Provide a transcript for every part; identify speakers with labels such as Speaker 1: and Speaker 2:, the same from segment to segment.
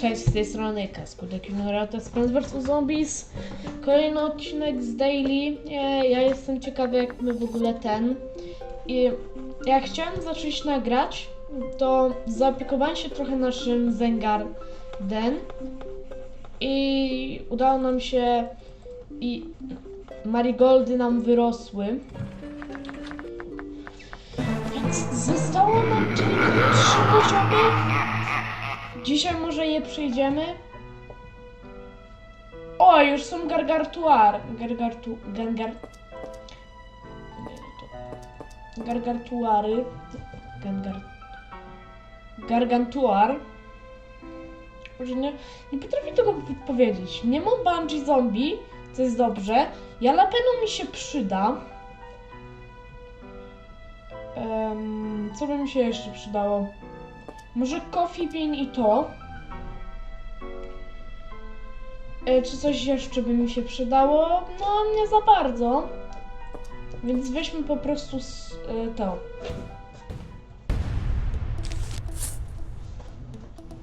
Speaker 1: Cześć, z tej strony Kaskudek Ignorata z Plants vs Zombies. Kolejny odcinek z Daily. Ja, ja jestem ciekawy jak my w ogóle ten. I jak chciałem zacząć nagrać, to zaopiekowałem się trochę naszym Zengarden. I udało nam się i marigoldy nam wyrosły. Więc zostało nam tylko trzy poziomy. Dzisiaj może je przejdziemy. O, już są gargartuar. Gargartu... Gangar... Gargartuary. Gangar... Gargantuar. Może nie, nie potrafię tego powiedzieć. Nie mam bungee zombie, co jest dobrze. Jalapeno mi się przyda. Em, co by mi się jeszcze przydało? Może Coffee Bean i to. E, czy coś jeszcze by mi się przydało? No, nie za bardzo. Więc weźmy po prostu s- e, to.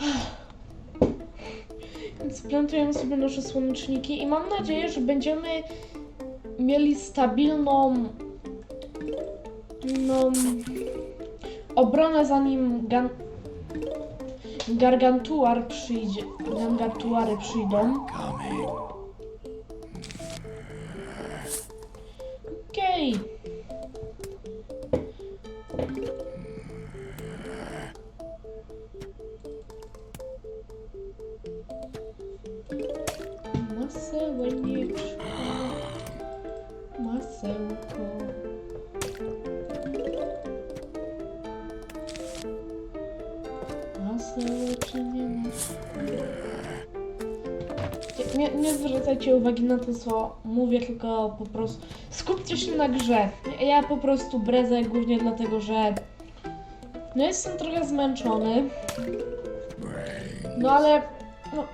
Speaker 1: Więc plantujemy sobie nasze słoneczniki i mam nadzieję, że będziemy mieli stabilną no, obronę zanim gan, gargantuar przyjdzie, gargantuary przyjdą. Okej. Masełeczko. Zwracajcie uwagi na to, co mówię, tylko po prostu skupcie się na grze. Ja, po prostu brezę głównie dlatego, że no jestem trochę zmęczony. No ale no,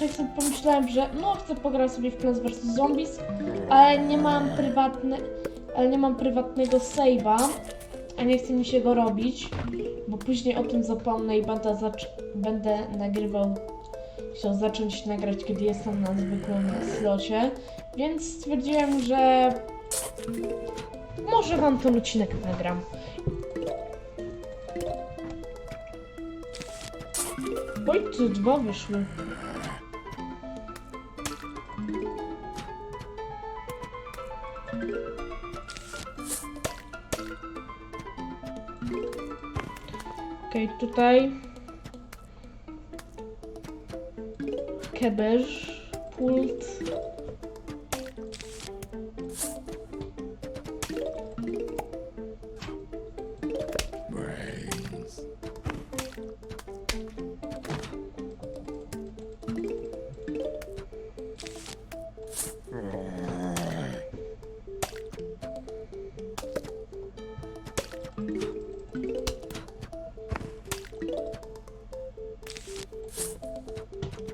Speaker 1: tak sobie pomyślałem, że no chcę pograć sobie w Plants vs Zombies, ale nie mam prywatne, ale nie mam prywatnego save'a, a nie chce mi się go robić, bo później o tym zapomnę i będę, będę nagrywał chciał zacząć nagrać, kiedy jestem na zwykłym slocie, więc stwierdziłem, że może wam ten odcinek nagram. Oj, tu dwa wyszły. Okej, tutaj Cabejo é Ponte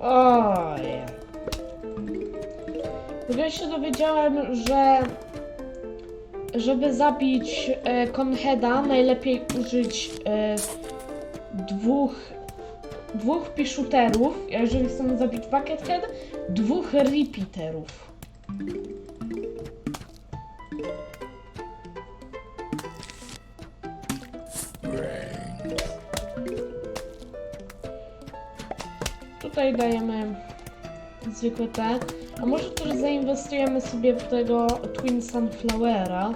Speaker 1: Oj. Ogóle się dowiedziałem, że żeby zabić e, Conheada najlepiej użyć e, dwóch dwóch piszuterów, jeżeli chcemy zabić Buckethead, dwóch repeaterów. Dajemy zwykłe te. A może też zainwestujemy sobie w tego Twin Sunflowera.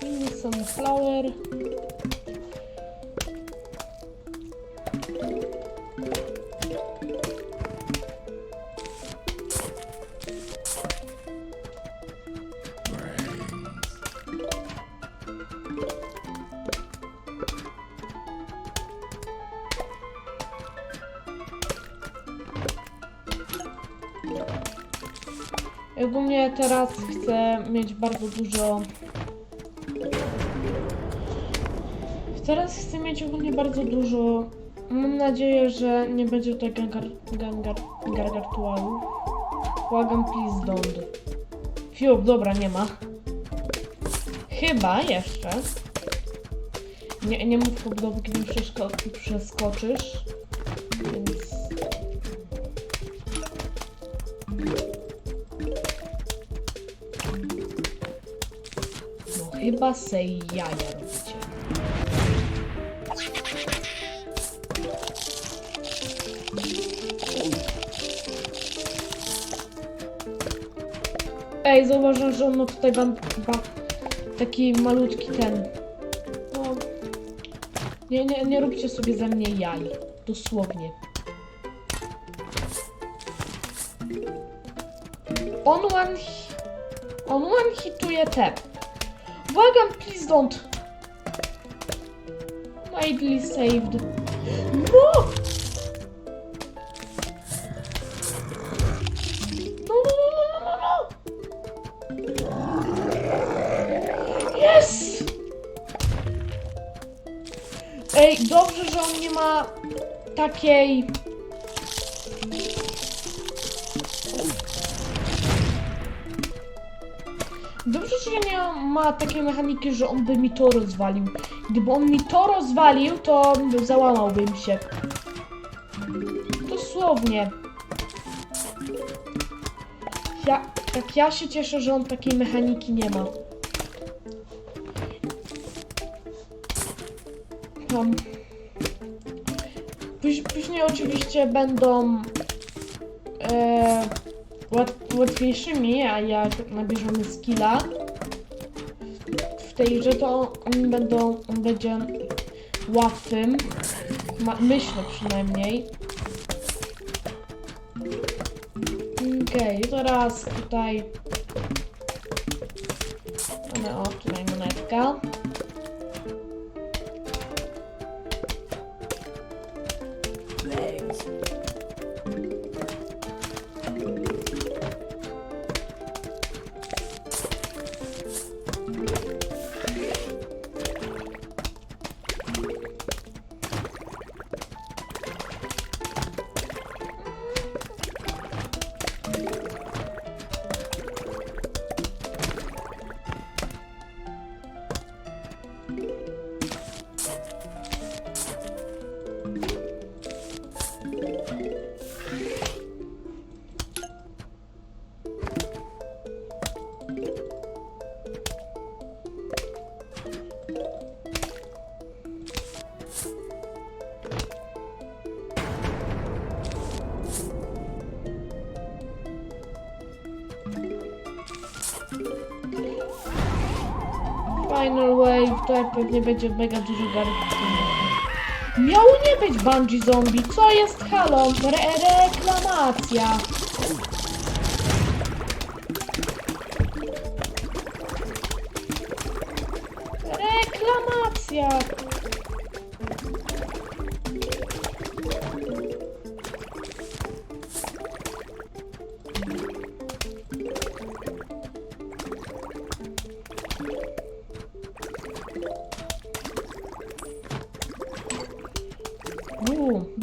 Speaker 1: Twin Sunflower. Mieć bardzo dużo. Teraz chcę mieć ogólnie bardzo dużo. Mam nadzieję, że nie będzie tutaj gangar, gangar, gargartualu. Błagam, please don't. Fiu, dobra, nie ma. chyba jeszcze. Nie, nie mów to, dopóki nie przeszko- przeskoczysz. Chyba se jaja robicie. Ej, zauważyłem, że on ma tutaj wam chyba taki malutki ten. No. Nie, nie, nie róbcie sobie ze mnie jaj. Dosłownie. On one. On one hituje te. Błagam, please don't. Mildly saved. No! No, no, no, no, no, no! Yes! Ej, dobrze, że on nie ma takiej... Że nie ma takiej mechaniki, że on by mi to rozwalił. Gdyby on mi to rozwalił, to załamałbym się. Dosłownie. Ja, tak ja się cieszę, że on takiej mechaniki nie ma. Póź, później oczywiście będą e, łatwiejszymi, a jak nabierzemy skilla w tej grze, to oni będą, on będzie łatwym. Ma, myślę przynajmniej. Okej, teraz tutaj mamy o, tutaj monetka. Pewnie będzie mega dużo garów. Miało nie być Bungee Zombie, co jest halo? Re. Reklamacja.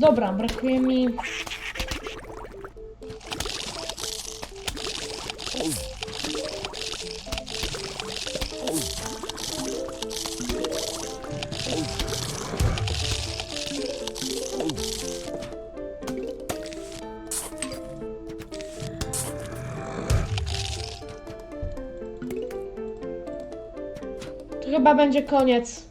Speaker 1: Dobra, brakuje mi... To chyba będzie koniec.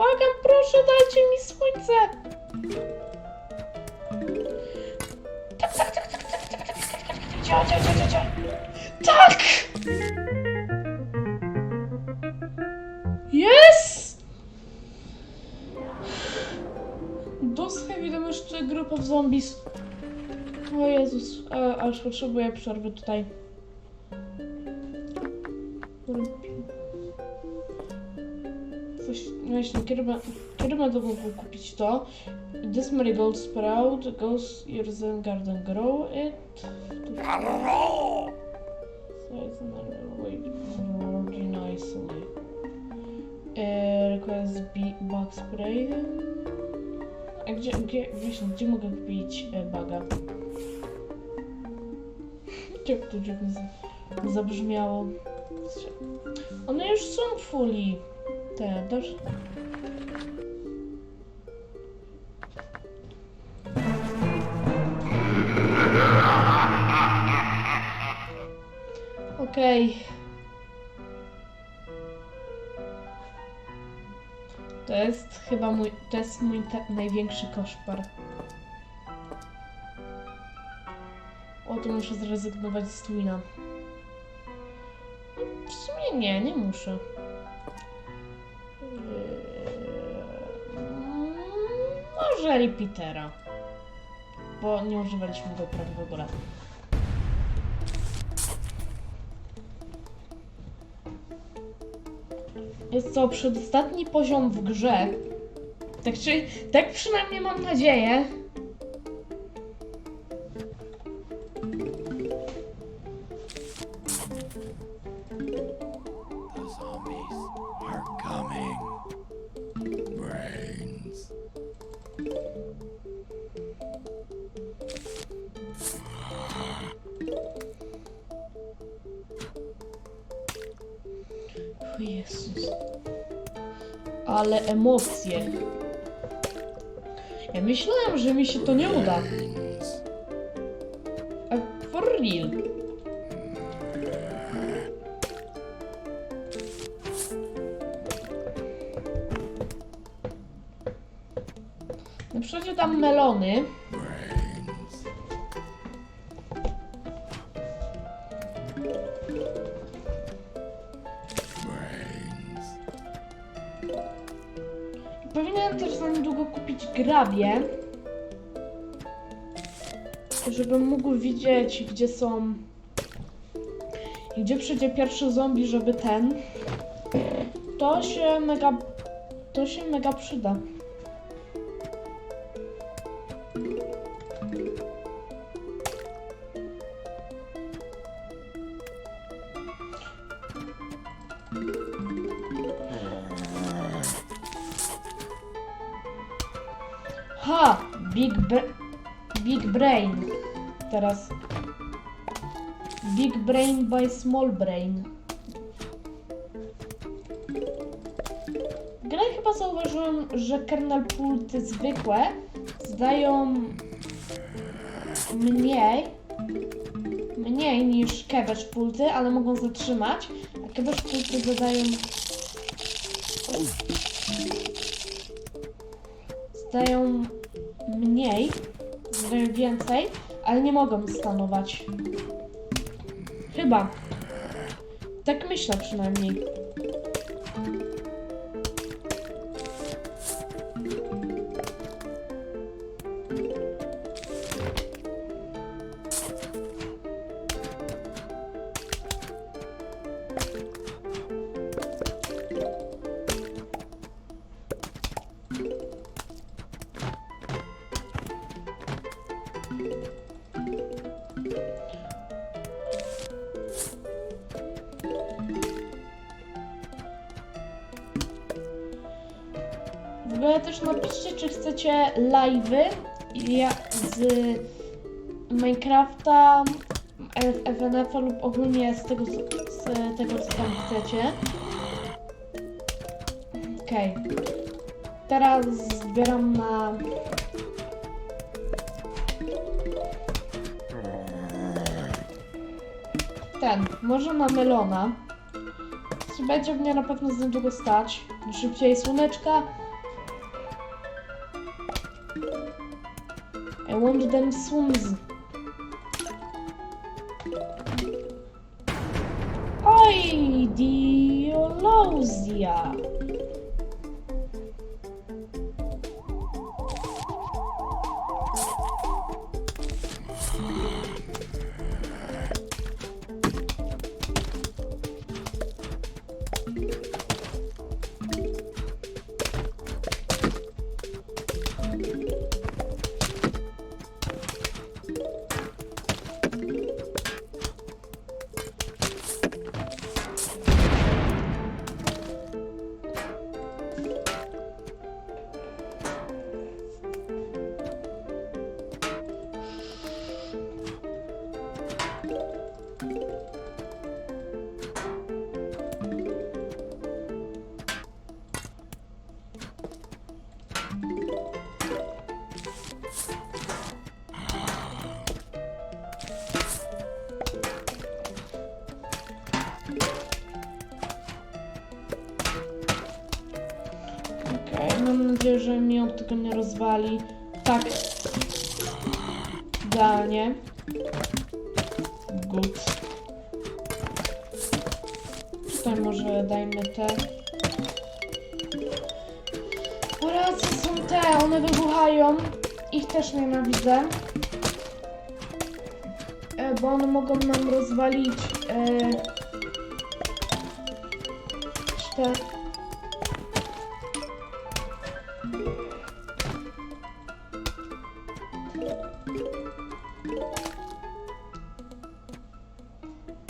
Speaker 1: Błagam, proszę, dajcie mi słońce! Tak, tak, tak, tak, tak, tak, tak, tak, tak, tak. Tak! Yes! Dos Heavy Damage to Group of Zombies. O Jezus, aż potrzebuję przerwy tutaj. Właśnie, kiedy, be- kiedy będę mógł kupić to? This marigold sprout goes your zen garden grow it. Size and wait very nicely. E, requires spray. A gdzie, gdzie, właśnie, gdzie mogę kupić e, baga? Gdzie to gdzie zabrzmiało. One już są w folii. Te. Okej. To jest chyba mój, to jest mój największy koszmar. O, to muszę zrezygnować z Twina. W sumie nie, nie muszę. Może repeatera. Bo nie używaliśmy go prawie w ogóle. Jest to przedostatni poziom w grze. Tak, czy, tak przynajmniej mam nadzieję. Ale emocje. Ja myślałem, że mi się to nie uda. Powinienem też za niedługo kupić grabie. Żebym mógł widzieć, gdzie są. i Gdzie przyjdzie pierwszy zombie, żeby ten. To się mega. To się mega przyda. Teraz. Big Brain by Small Brain. Grę chyba zauważyłem, że kernel pulty zwykłe zdają mniej mniej niż cabbage pulty, ale mogą zatrzymać, a cabbage pulty zadają zdają mniej, zdają więcej, ale nie mogą stanować. Chyba. Tak myślę przynajmniej. Chcecie live'y z Minecrafta, F- FNF-a lub ogólnie z tego, z tego, co tam chcecie. Okej. Teraz zbieram na... Ten, może na melona. Będzie mnie na pewno z niedługo stać. Szybciej słoneczka. wound them swims. Oidiolosia. Thank nadzieję, że mi on tego nie rozwali. Tak. Idealnie. Good. Tutaj może dajmy te. O rację, są te, one wybuchają. Ich też nienawidzę. E, bo one mogą nam rozwalić e,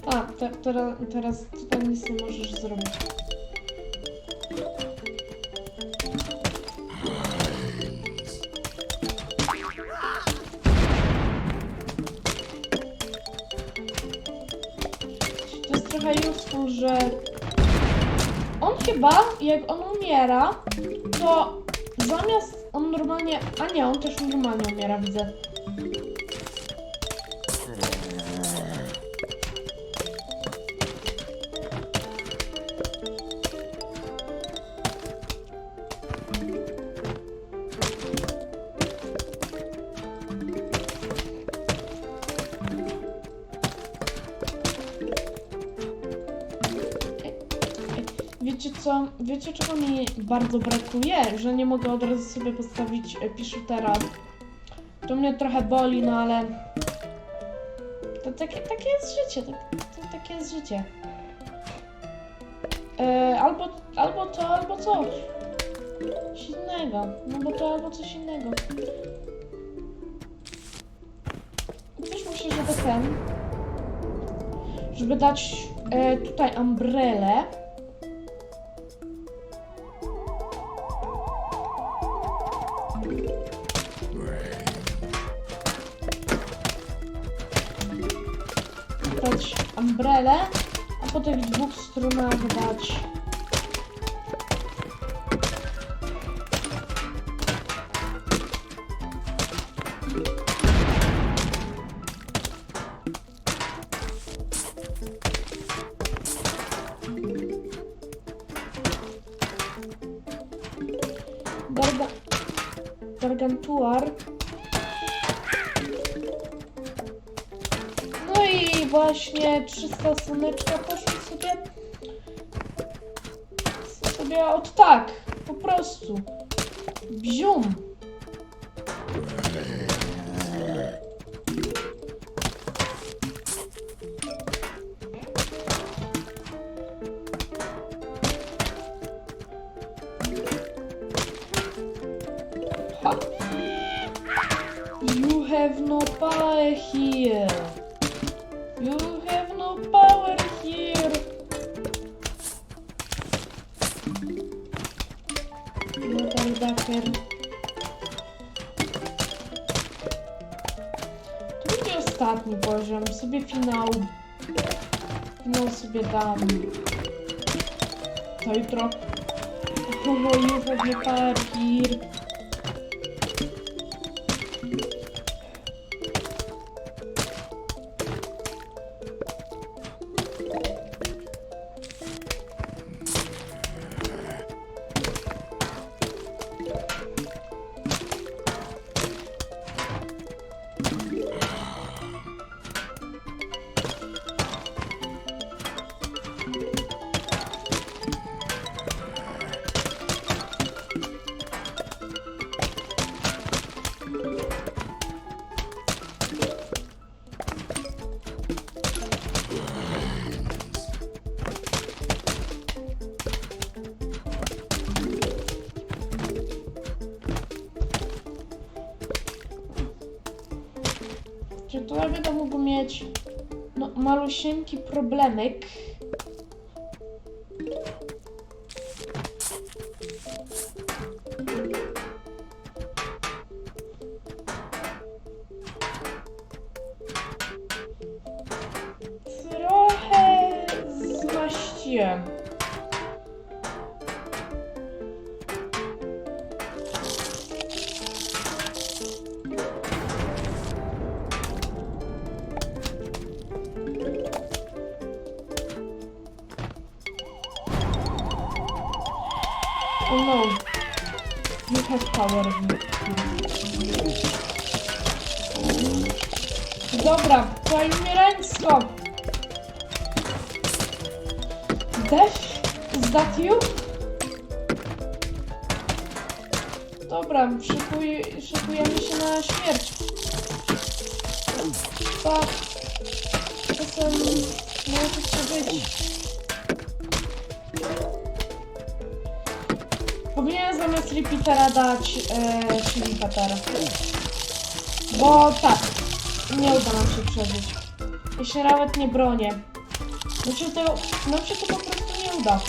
Speaker 1: A, te, teraz, teraz tutaj nic nie możesz zrobić. To jest trochę useful, że on chyba, jak on umiera, to zamiast on normalnie, a nie, on też normalnie umiera, widzę. Co, wiecie czego mi bardzo brakuje? Że nie mogę od razu sobie postawić e, piszootera. To mnie trochę boli, no ale... To takie, takie jest życie, tak, to, takie jest życie. E, albo, albo to, albo coś. Coś innego. No bo to albo coś innego. Też myślę, żeby ten... Żeby dać e, tutaj umbrelę. Umbrelę, a po tych dwóch stronach dać. Garga... właśnie 300 słoneczka poszło sobie sobie od tak, po prostu. Bzium. You have no Dacker. To będzie ostatni poziom. Sobie finał. Finał sobie dam. To jutro. You have no malusieńki problemek. Power. Dobra, palimy ręcko. Death? Is that you? Dobra, szykuj, szykujemy się na śmierć. Tak. Czasem może się być. Repeatera dać e, chili. Bo tak, nie uda nam się przeżyć. Jeśli nawet nie bronię. Nam się to, nam się to po prostu nie uda.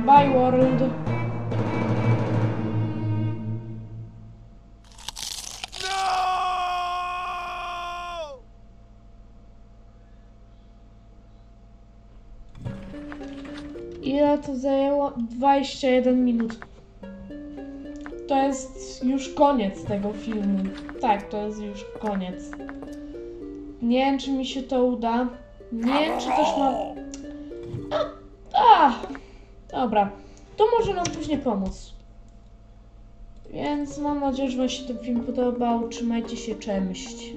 Speaker 1: Goodbye world. Ile to zajęło? 21 minut. To jest już koniec tego filmu. Tak, to jest już koniec. Nie wiem, czy mi się to uda. Nie wiem, czy też mam. Dobra. To może nam później pomóc. Więc mam nadzieję, że Wam się ten film podobał. Trzymajcie się, cześć.